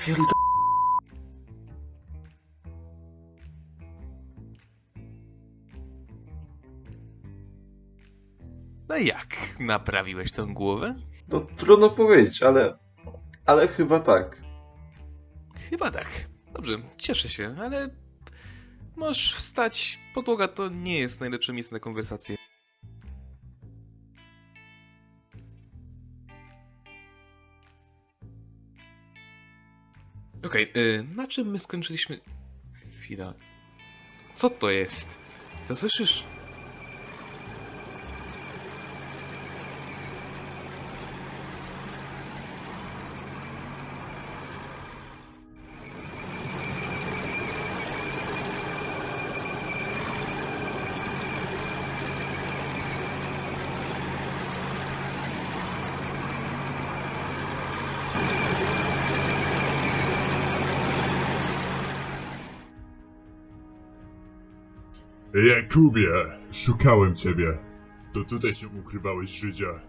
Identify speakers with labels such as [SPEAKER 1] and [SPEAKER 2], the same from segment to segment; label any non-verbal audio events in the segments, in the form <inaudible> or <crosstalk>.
[SPEAKER 1] Ja pierdolę.
[SPEAKER 2] No jak? Naprawiłeś tą głowę?
[SPEAKER 1] No trudno powiedzieć, ale... Ale chyba tak.
[SPEAKER 2] Chyba tak. Dobrze, cieszę się, ale możesz wstać. Podłoga to nie jest najlepsze miejsce na konwersację. Okej, y, na czym my skończyliśmy? Chwila. Co to jest? Co słyszysz?
[SPEAKER 3] Jakubie, szukałem ciebie. To tutaj się ukrywałeś, Żydzia.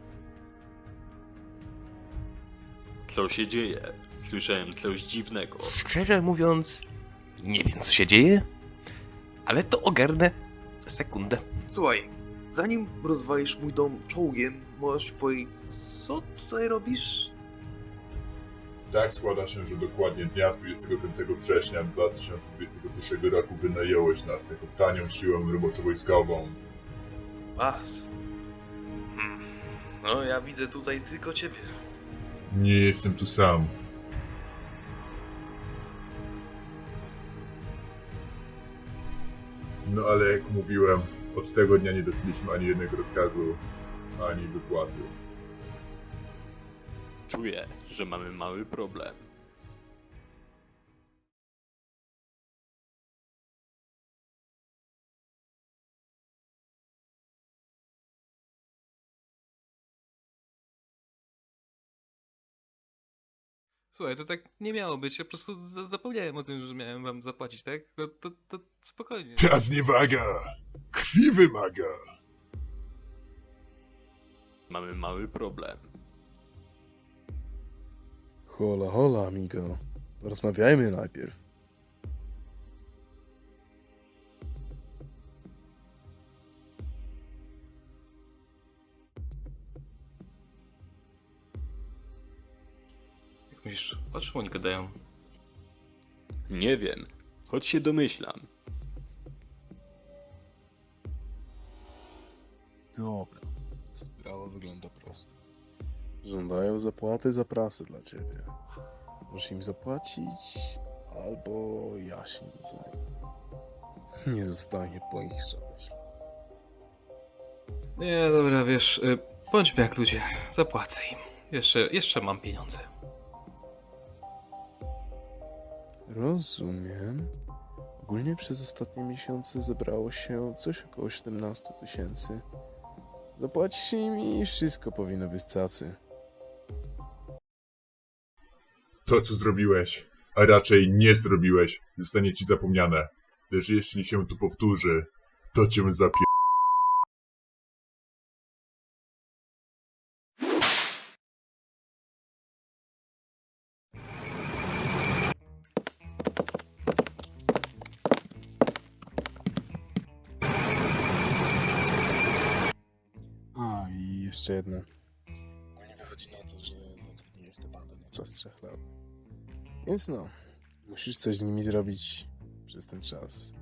[SPEAKER 4] Co się dzieje? Słyszałem coś dziwnego.
[SPEAKER 2] Szczerze mówiąc, nie wiem co się dzieje, ale to ogarnę sekundę. Słuchaj, zanim rozwalisz mój dom czołgiem, możesz powiedzieć, co tutaj robisz?
[SPEAKER 3] Tak składa się, że dokładnie dnia 25 września 2021 roku wynająłeś nas jako tanią siłę robotowojskową.
[SPEAKER 2] Was. Hmm. No, ja widzę tutaj tylko ciebie.
[SPEAKER 3] Nie jestem tu sam. No ale jak mówiłem, od tego dnia nie dostaliśmy ani jednego rozkazu, ani wypłaty.
[SPEAKER 4] Czuję, że mamy mały problem.
[SPEAKER 2] Słuchaj, to tak nie miało być. Ja po prostu za- zapomniałem o tym, że miałem wam zapłacić, tak? To, to, to spokojnie.
[SPEAKER 3] Ta zniewaga! Krwi wymaga!
[SPEAKER 4] Mamy mały problem.
[SPEAKER 5] Hola, hola, amigo. Porozmawiajmy najpierw.
[SPEAKER 2] Jak myślisz, o czym oni gadają?
[SPEAKER 4] Nie wiem, choć się domyślam.
[SPEAKER 5] Dobra. Sprawa wygląda. Żądają zapłaty za pracę dla ciebie. Możesz im zapłacić, albo ja się nim zajmę. Nie zostanie po nich żaden ślad.
[SPEAKER 2] Nie, dobra, wiesz, y, bądźmy jak ludzie. Zapłacę im. Jeszcze, jeszcze mam pieniądze.
[SPEAKER 5] Rozumiem. Ogólnie przez ostatnie miesiące zebrało się coś około 17 tysięcy. Zapłacisz im i wszystko powinno być cacy.
[SPEAKER 3] To, co zrobiłeś, a raczej nie zrobiłeś, zostanie ci zapomniane. Lecz jeśli się tu powtórzy, to cię zapie...
[SPEAKER 5] A, i jeszcze jedno. Ogólnie wychodzi na to, że zatrudniłeś tę bandę na czas trzech lat. Więc no, musisz coś z nimi zrobić przez ten czas.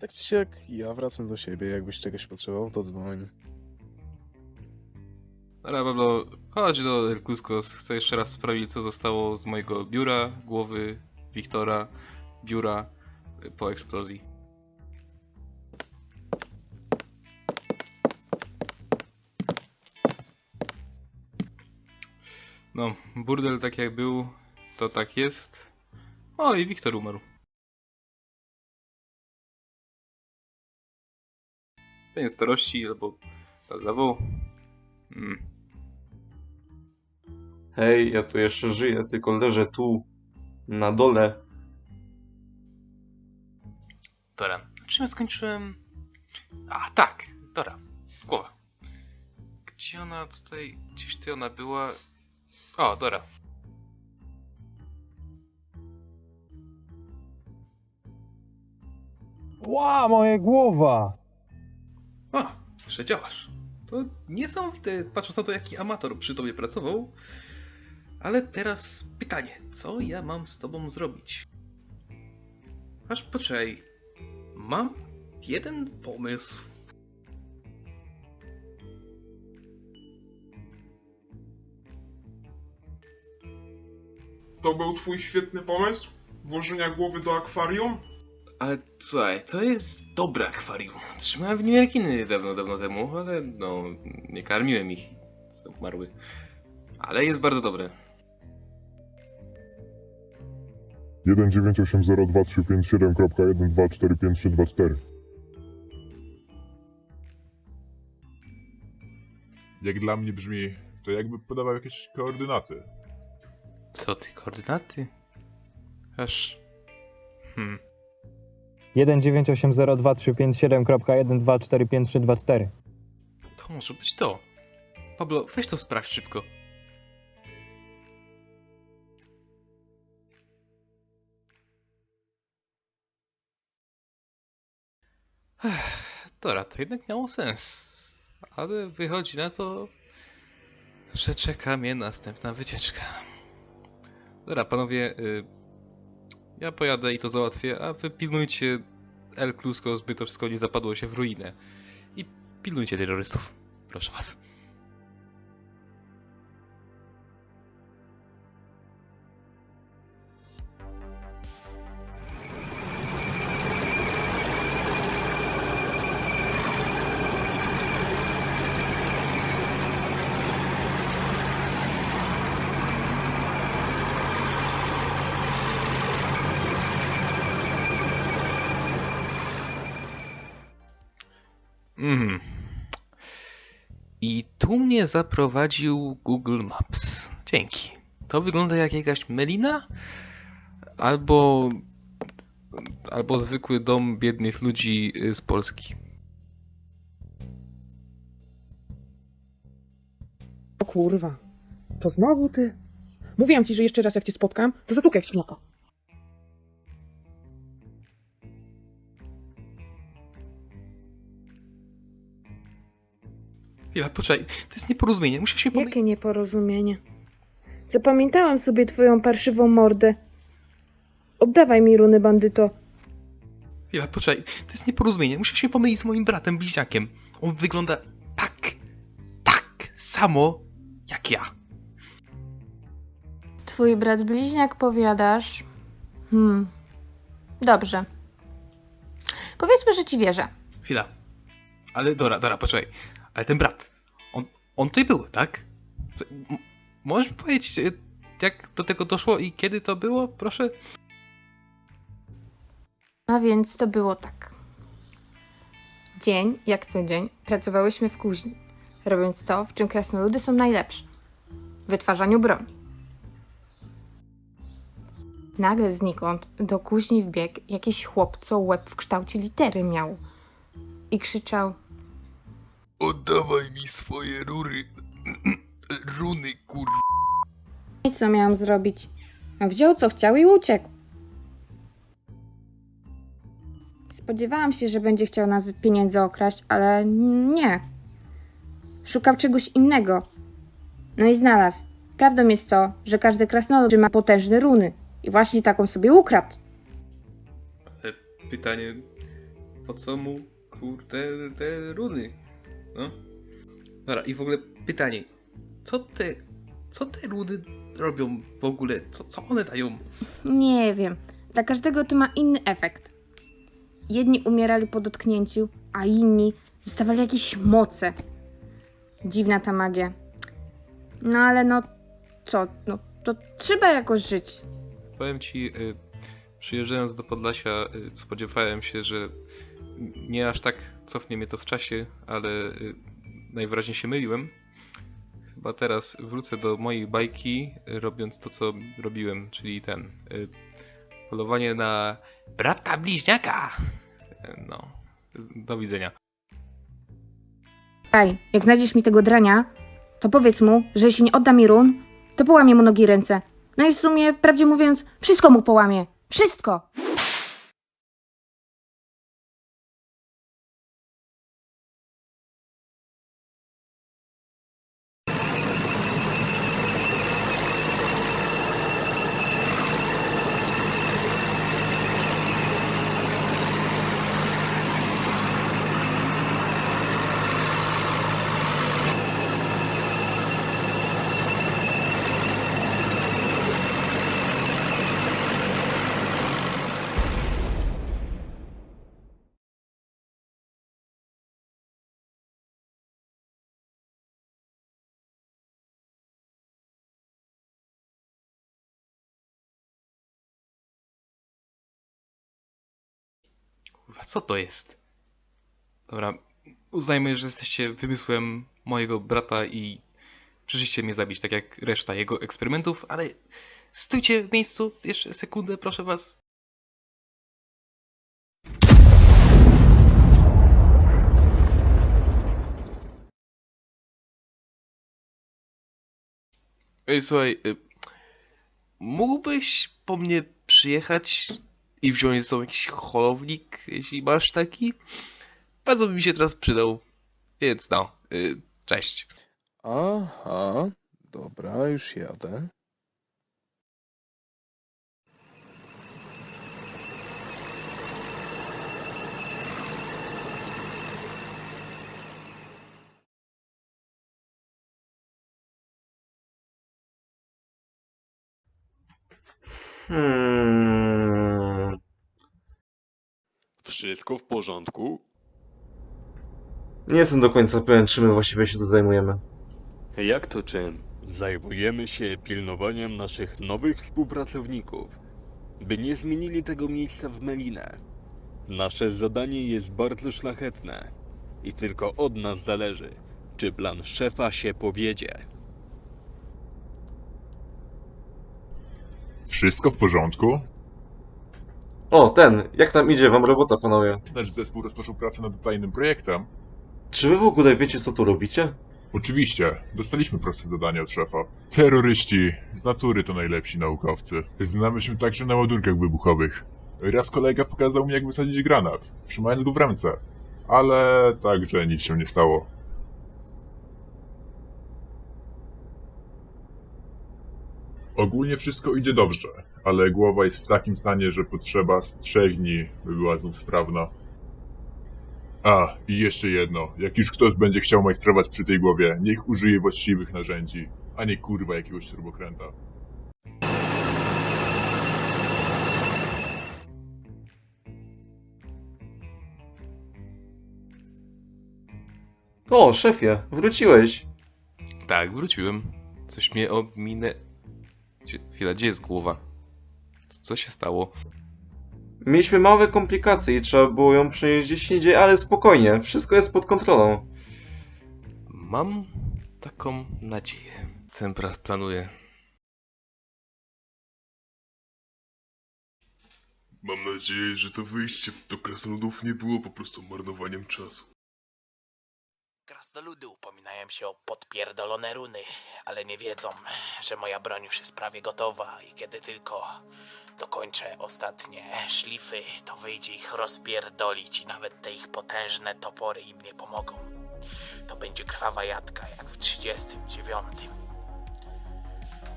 [SPEAKER 5] Tak czy siak, ja wracam do siebie, jakbyś czegoś potrzebował, to dzwoń.
[SPEAKER 2] Dobra, Pablo, chodź do El Cuscos. Chcę jeszcze raz sprawdzić, co zostało z mojego biura, głowy Wiktora, biura po eksplozji. No, burdel tak jak był, to tak jest. O, i Wiktor umarł. Pewnie starości albo na zawał. Hmm.
[SPEAKER 1] Hej, ja tu jeszcze żyję, tylko leżę tu, na dole.
[SPEAKER 2] Dobra. Czym ja skończyłem? A, tak, Dora. Głowa. Gdzie ona tutaj, gdzieś ty ona była? O, Dora.
[SPEAKER 6] Ła, moja głowa!
[SPEAKER 2] O, że działasz. To niesamowite, patrząc na to, jaki amator przy tobie pracował. Ale teraz pytanie, co ja mam z tobą zrobić? Aż poczekaj. Mam jeden pomysł.
[SPEAKER 7] To był twój świetny pomysł? Włożenia głowy do akwarium?
[SPEAKER 2] Ale słuchaj, to jest dobre akwarium. Trzymałem w nim rekiny dawno, dawno temu, ale no, nie karmiłem ich. Są umarły. Ale jest bardzo dobre.
[SPEAKER 3] 198023571245324 Jak dla mnie brzmi, to jakby podawał jakieś koordynaty.
[SPEAKER 2] Co ty, koordynaty? Aż... Hmm.
[SPEAKER 6] 198023571.1245324
[SPEAKER 2] To może być to. Pablo, weź to sprawdź szybko. Ech, Dobra, to jednak miało sens. Ale wychodzi na to, że czeka mnie następna wycieczka. Dobra, panowie, y, ja pojadę i to załatwię, a wy pilnujcie El Klusko, zby to wszystko nie zapadło się w ruinę. I pilnujcie terrorystów. Proszę was. Mhm. I tu mnie zaprowadził Google Maps. Dzięki. To wygląda jak jakaś melina? Albo. Albo zwykły dom biednych ludzi y, z Polski.
[SPEAKER 8] O kurwa. To znowu ty? Mówiłam ci, że jeszcze raz jak cię spotkam, to zatukaj jak śmiaka.
[SPEAKER 2] Chwila, poczekaj. To jest nieporozumienie. Musisz się pomylić.
[SPEAKER 8] Jakie nieporozumienie. Zapamiętałam sobie twoją parszywą mordę. Oddawaj mi runy, bandyto.
[SPEAKER 2] Chwila, poczekaj. To jest nieporozumienie. Musisz się pomylić z moim bratem bliźniakiem. On wygląda tak, tak samo jak ja.
[SPEAKER 9] Twój brat bliźniak powiadasz? Hmm. Dobrze. Powiedzmy, że ci wierzę.
[SPEAKER 2] Chwila. Ale Dora, Dora, poczekaj. Ale ten brat, on, on tutaj był, tak? Co, możesz powiedzieć, y, jak do tego doszło i kiedy to było, proszę?
[SPEAKER 9] A więc to było tak. Dzień, jak co dzień, pracowałyśmy w kuźni, robiąc to, w czym krasnoludy są najlepsze. W wytwarzaniu broni. Nagle znikąd do kuźni wbiegł jakiś chłop, co łeb w kształcie litery miał. I krzyczał
[SPEAKER 2] Oddawaj mi swoje rury. <clears throat> Runy, kur...
[SPEAKER 9] I co miałam zrobić? Wziął co chciał i uciekł. Spodziewałam się, że będzie chciał nas pieniędzy okraść, ale nie. Szukał czegoś innego. No i znalazł. Prawdą jest to, że każdy krasnolud ma potężne runy. I właśnie taką sobie ukradł.
[SPEAKER 2] Ale pytanie, po co mu, kurde, te runy? No. Dobra, i w ogóle pytanie, co te, co te runy robią w ogóle? Co, co one dają?
[SPEAKER 9] Nie wiem. Dla każdego to ma inny efekt. Jedni umierali po dotknięciu, a inni dostawali jakieś moce. Dziwna ta magia. No ale no co? No to trzeba jakoś żyć.
[SPEAKER 2] Powiem ci, y, przyjeżdżając do Podlasia, y, spodziewałem się, że nie aż tak cofnie mnie to w czasie, ale y, najwyraźniej się myliłem. Chyba teraz wrócę do mojej bajki, y, robiąc to, co robiłem, czyli ten. y, Polowanie na brata bliźniaka. No, do widzenia.
[SPEAKER 9] Daj, jak znajdziesz mi tego drania, to powiedz mu, że jeśli nie odda mi run, to połamie mu nogi i ręce. No i w sumie, prawdzie mówiąc, wszystko mu połamie. Wszystko!
[SPEAKER 2] Kurwa, co to jest? Dobra, uznajmy, że jesteście wymysłem mojego brata i przyszliście mnie zabić, tak jak reszta jego eksperymentów, ale stójcie w miejscu jeszcze sekundę, proszę was. Ej, słuchaj, y, mógłbyś po mnie przyjechać i wziąć ze sobą jakiś holownik, jeśli masz taki? Bardzo by mi się teraz przydał. Więc no, y, cześć.
[SPEAKER 5] Aha, dobra, już jadę.
[SPEAKER 1] Hmm.
[SPEAKER 4] Wszystko w porządku?
[SPEAKER 1] Nie jestem do końca pewien, czym my właściwie się tu zajmujemy.
[SPEAKER 4] Jak to czym? Zajmujemy się pilnowaniem naszych nowych współpracowników, by nie zmienili tego miejsca w Melinę. Nasze zadanie jest bardzo szlachetne i tylko od nas zależy, czy plan szefa się powiedzie.
[SPEAKER 3] Wszystko w porządku?
[SPEAKER 1] O, ten, jak tam idzie wam robota, panowie?
[SPEAKER 3] Nasz zespół rozpoczął pracę nad tajnym projektem.
[SPEAKER 1] Czy wy w ogóle wiecie, co tu robicie?
[SPEAKER 3] Oczywiście, dostaliśmy proste zadanie od szefa. Terroryści z natury to najlepsi naukowcy. Znamy się także na ładunkach wybuchowych. Raz kolega pokazał mi, jak wysadzić granat, trzymając go w ręce. Ale także nic się nie stało. Ogólnie wszystko idzie dobrze, ale głowa jest w takim stanie, że potrzeba z trzech dni, by była znów sprawna. A, i jeszcze jedno. Jak już ktoś będzie chciał majstrować przy tej głowie, niech użyje właściwych narzędzi, a nie kurwa jakiegoś śrubokręta.
[SPEAKER 1] O, szefie, wróciłeś.
[SPEAKER 2] Tak, wróciłem. Coś mnie ominę... Gdzie, chwila, gdzie jest głowa? Co się stało?
[SPEAKER 1] Mieliśmy małe komplikacje i trzeba było ją przenieść gdzieś indziej, ale spokojnie, wszystko jest pod kontrolą.
[SPEAKER 2] Mam taką nadzieję. Ten raz planuję.
[SPEAKER 10] Mam nadzieję, że to wyjście do krasnoludów nie było po prostu marnowaniem czasu.
[SPEAKER 11] Krasnoludy upominają się o podpierdolone runy, ale nie wiedzą, że moja broń już jest prawie gotowa i kiedy tylko dokończę ostatnie szlify, to wyjdzie ich rozpierdolić i nawet te ich potężne topory im nie pomogą. To będzie krwawa jadka jak w 39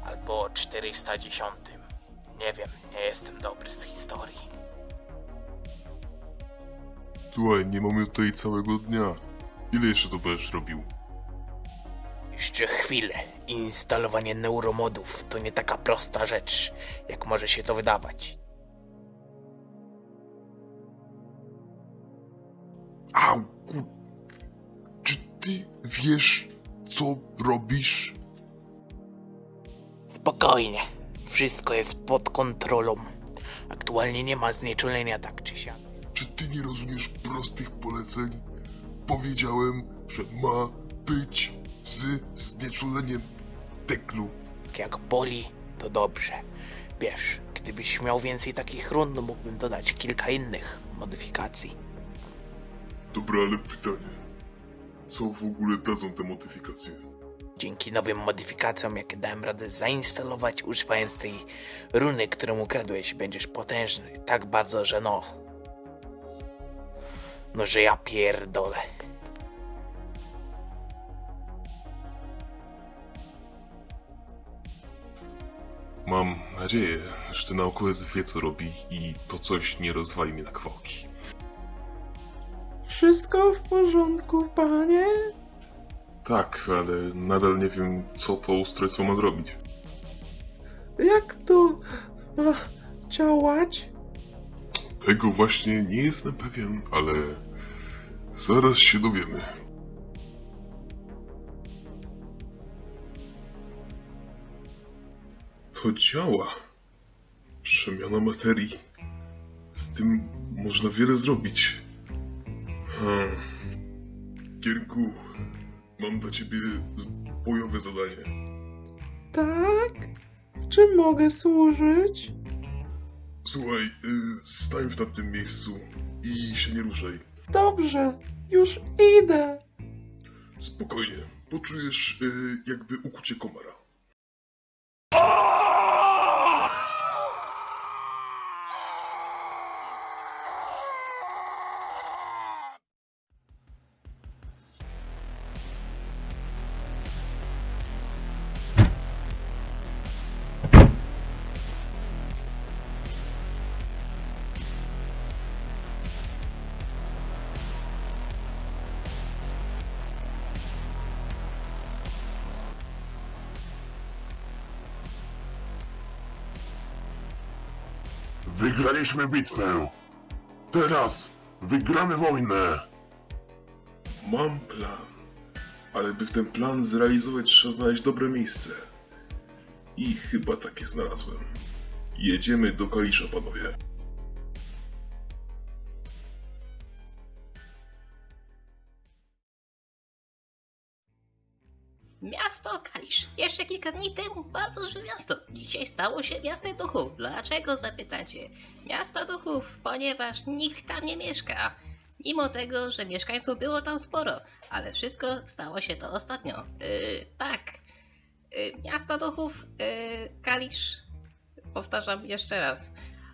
[SPEAKER 11] albo 410. Nie wiem, nie jestem dobry z historii.
[SPEAKER 10] Słuchaj, nie mamy tutaj całego dnia. Ile jeszcze to będziesz robił?
[SPEAKER 11] Jeszcze chwilę. Instalowanie neuromodów to nie taka prosta rzecz, jak może się to wydawać.
[SPEAKER 10] Au, kur... Czy ty wiesz, co robisz?
[SPEAKER 11] Spokojnie. Wszystko jest pod kontrolą. Aktualnie nie ma znieczulenia tak czy siak.
[SPEAKER 10] Czy ty nie rozumiesz prostych poleceń? Powiedziałem, że ma być z znieczuleniem teklu.
[SPEAKER 11] Jak boli, to dobrze. Wiesz, gdybyś miał więcej takich rund, mógłbym dodać kilka innych modyfikacji.
[SPEAKER 10] Dobra, ale pytanie. Co w ogóle dadzą te modyfikacje?
[SPEAKER 11] Dzięki nowym modyfikacjom, jakie dałem radę zainstalować używając tej runy, którą ukradłeś, będziesz potężny tak bardzo, że no... No, że ja pierdolę.
[SPEAKER 10] Nadzieję, że ten naukowiec wie co robi i to coś nie rozwali mnie na kwałki.
[SPEAKER 1] Wszystko w porządku, panie?
[SPEAKER 10] Tak, ale nadal nie wiem co to ustrojstwo ma zrobić.
[SPEAKER 1] Jak to ma działać?
[SPEAKER 10] Tego właśnie nie jestem pewien, ale zaraz się dowiemy. To działa. Przemiana materii. Z tym można wiele zrobić. Hmm. Kierunku, mam dla ciebie bojowe zadanie.
[SPEAKER 1] Tak? W czym mogę służyć?
[SPEAKER 10] Słuchaj, y, stań w tym miejscu i się nie ruszaj.
[SPEAKER 1] Dobrze, już idę.
[SPEAKER 10] Spokojnie, poczujesz y, jakby ukucie komara. Wygraliśmy bitwę. Teraz wygramy wojnę. Mam plan. Ale by ten plan zrealizować, trzeba znaleźć dobre miejsce. I chyba takie znalazłem. Jedziemy do Kalisza, panowie.
[SPEAKER 12] Miasto Kalisz. Jeszcze kilka dni temu bardzo duże miasto. Dzisiaj stało się miastem duchów. Dlaczego zapytacie? Miasto duchów, ponieważ nikt tam nie mieszka. Mimo tego, że mieszkańców było tam sporo, ale wszystko stało się to ostatnio. Yy, tak. Yy, miasto duchów, yy, Kalisz. Powtarzam jeszcze raz.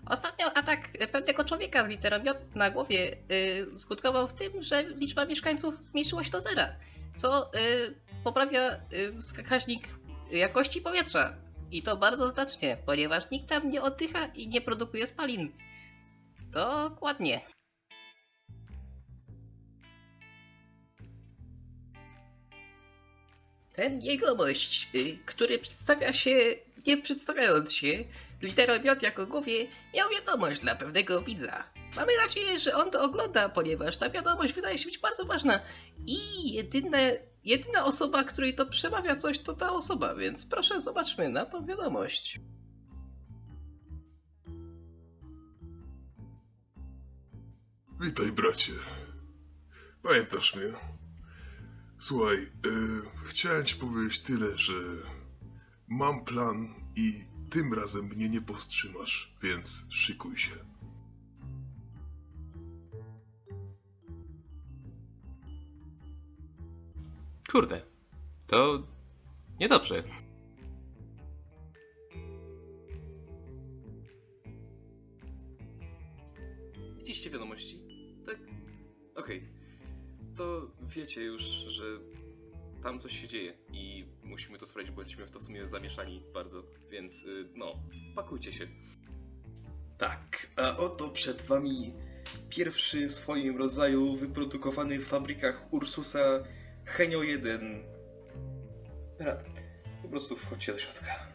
[SPEAKER 12] Ostatnio atak pewnego człowieka z literą J na głowie yy, skutkował w tym, że liczba mieszkańców zmniejszyła się do zera, co yy, poprawia wskaźnik jakości powietrza. I to bardzo znacznie, ponieważ nikt tam nie oddycha i nie produkuje spalin. Dokładnie. Ten jegomość, y, który przedstawia się, nie przedstawiając się, literą J jako głowie, miał wiadomość dla pewnego widza. Mamy nadzieję, że on to ogląda, ponieważ ta wiadomość wydaje się być bardzo ważna i jedyne, jedyna osoba, której to przemawia coś, to ta osoba, więc proszę zobaczmy na tą wiadomość.
[SPEAKER 10] Witaj, bracie. Pamiętasz mnie? Słuchaj, y, chciałem ci powiedzieć tyle, że mam plan i tym razem mnie nie powstrzymasz, więc szykuj się.
[SPEAKER 2] Kurde, to niedobrze. Widzieliście wiadomości? Tak? Okej. To wiecie już, że tam coś się dzieje i musimy to sprawdzić, bo jesteśmy w to w sumie zamieszani bardzo, więc y, no, pakujcie się. Tak, a oto przed wami pierwszy w swoim rodzaju wyprodukowany w fabrykach Ursusa Henio 1. Dobra, po prostu wchodźcie do środka.